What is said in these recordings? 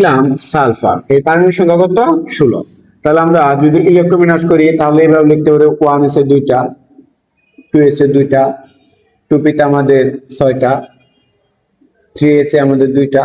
লিখলাম সালফার। এর পারমাণবিক সংখ্যা কত? ষোলো। তাহলে আমরা যদি ইলেকট্রোবিনাশ করি, তাহলে এইভাবে লিখতে পারি ওয়ান এসে দুইটা টু এসে দুইটা টু পিতে আমাদের ছয়টা থ্রি এসে আমাদের দুইটা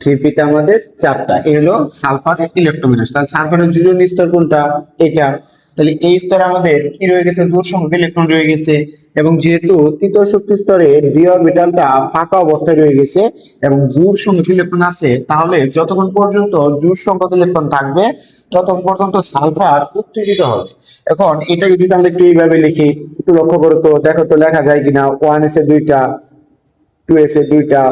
থ্রি পিতে আমাদের চারটা। এই হলো সালফার ইলেকট্রোবিনাশ তাহলে সালফারের যোজন স্তর কোনটা? এটা। তাহলে এই স্তরে আমাদের কি রয়ে গেছে? দূর সংখ্যক ইলেকট্রন রয়ে গেছে এবং যেহেতু তৃতীয় শক্তি স্তরে ডি অরবিটালটা ফাঁকা অবস্থায় রয়ে গেছে এবং জোর সংখ্যক ইলেকট্রন আছে, তাহলে যতক্ষণ পর্যন্ত জোর সংখ্যক ইলেকট্রন থাকবে, ততক্ষণ পর্যন্ত সালফার উত্তেজিত হবে। এখন এটাকে যদি আমরা একটু এইভাবে লিখি, একটু লক্ষ্য করো তো, দেখো তো লেখা যায় কিনা ওয়ান এসে দুইটা টু এসে দুইটা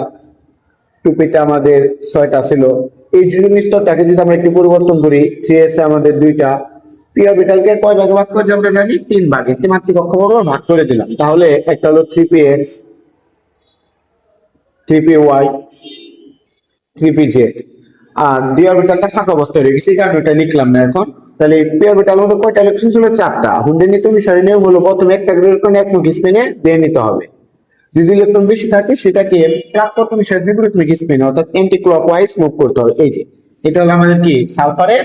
টুপিতে আমাদের ছয়টা ছিল। এই যোজন স্তরটাকে যদি আমরা একটু পরিবর্তন করি থ্রি এস আমাদের দুইটা পি অরবিটালকে কয় ভাগে ভাগ করে আমরা জানি? তিন ভাগে। ত্রিমাত্রিক অক্ষবর্গ ভাগ করে দিলাম। তাহলে একটা হলো three p x three p y three p z আর ডি অরবিটালটা ফাঁকা অবস্থায় রয়ে গেছে কারণে ওটা লিখলাম না এখন। তাহলে পি অরবিটাল মধ্যে কয়টা ইলেকট্রন ছিল চারটা। হুন্ডের নীতি অনুসারে নিয়ম হলো প্রথমে একটা ইলেকট্রন একমুখী স্পিনে দিয়ে নিতে হবে। যদি ইলেকট্রন বেশি থাকে, সেটাকে প্রাপ্ত বিষয়ের বিপরীতমুখী স্পিন অর্থাৎ অ্যান্টি ক্লকওয়াইজ মুভ করতে হবে। এই যে, এটা হলো আমাদের কি? সালফারের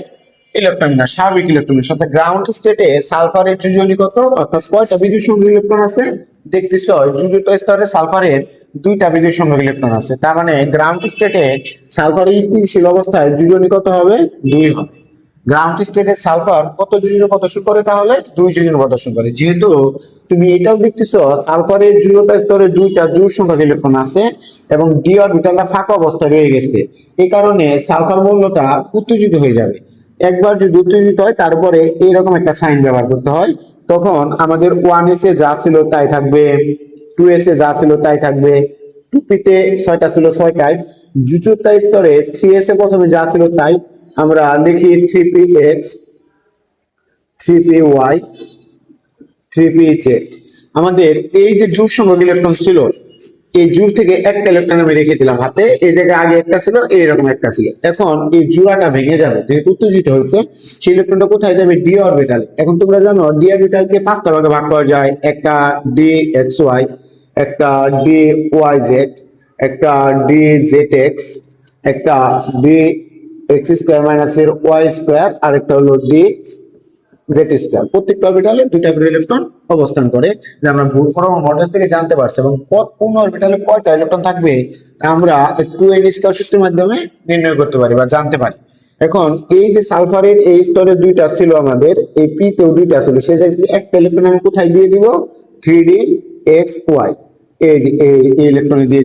ইলেকট্রন না, স্বাভাবিক ইলেকট্রন সাথে গ্রাউন্ড স্টেটে সালফারের যোজনী কত অর্থাৎ কয়টা বিদ্যুৎ সংযোগ ইলেকট্রন আছে? দেখতেছ যুজত স্তরে সালফারের দুইটা বিদ্যুৎ সংযোগ ইলেকট্রন আছে। তার মানে গ্রাউন্ড স্টেটে সালফারের স্থিতিশীল অবস্থায় যোজনী কত হবে? দুই হবে। গ্রাউন্ড স্টেটে সালফার কত যোজন প্রদর্শন করে তাহলে? দুই যোজন প্রদর্শন করে। যেহেতু তুমি এটাও দেখতেছো সালফারের জুড়তা স্তরে দুইটা জোর সংখ্যক ইলেকট্রন আছে এবং ডি অরবিটালটা ফাঁকা অবস্থায় রয়ে গেছে। এই কারণে সালফার মূল্যটা উত্তেজিত হয়ে যাবে। একবার যদি উত্তেজিত হয়, তারপরে এইরকম একটা সাইন ব্যবহার করতে হয়। তখন আমাদের ওয়ান এস যা ছিল তাই থাকবে টু এস যা ছিল তাই থাকবে। টু পিতে ছয়টা ছিল ছয়টায়। জুচুতা স্তরে থ্রি এস প্রথমে যা ছিল তাই। আমরা লিখি three p x three p y three p z আমাদের এই যে জোর সংখ্যক ইলেকট্রন ছিল এই জোর থেকে একটা ইলেকট্রন আমি রেখে দিলাম হাতে। এই জায়গায় আগে একটা ছিল, এইরকম একটা ছিল। এখন এই জোড়াটা ভেঙে যাবে, যেহেতু উত্তেজিত হয়েছে, সেই ইলেকট্রনটা কোথায় যাবে? ডি অরবিটালে এখন তোমরা জানো ডি অরবিটালকে পাঁচটা ভাগে ভাগ করা যায়। একটা ডি এক্স ওয়াই একটা ডি ওয়াই জেড একটা ডি জেড এক্স একটা ডি এক্স স্কোয়ার মাইনাস এর ওয়াই স্কোয়ার আর একটা হলো ডি জেড স্টার প্রত্যেকটা অরবিটালে দুইটা করে ইলেকট্রন অবস্থান করে। যে আমরা ভূ পরমাণু মডেল থেকে জানতে পারছি এবং কোন অরবিটালে কয়টা ইলেকট্রন থাকবে আমরা টু এন স্কয়ার সূত্রের মাধ্যমে নির্ণয় করতে পারি বা জানতে পারি। এখন, এই যে সালফারের এই স্তরে দুইটা ছিল আমাদের, এই পি তেও দুইটা ছিল। সেই জায়গায় একটা ইলেকট্রন আমি কোথায় দিয়ে দিব? থ্রি ডি এক্স ওয়াই এই যে, এই ইলেকট্রন দিয়ে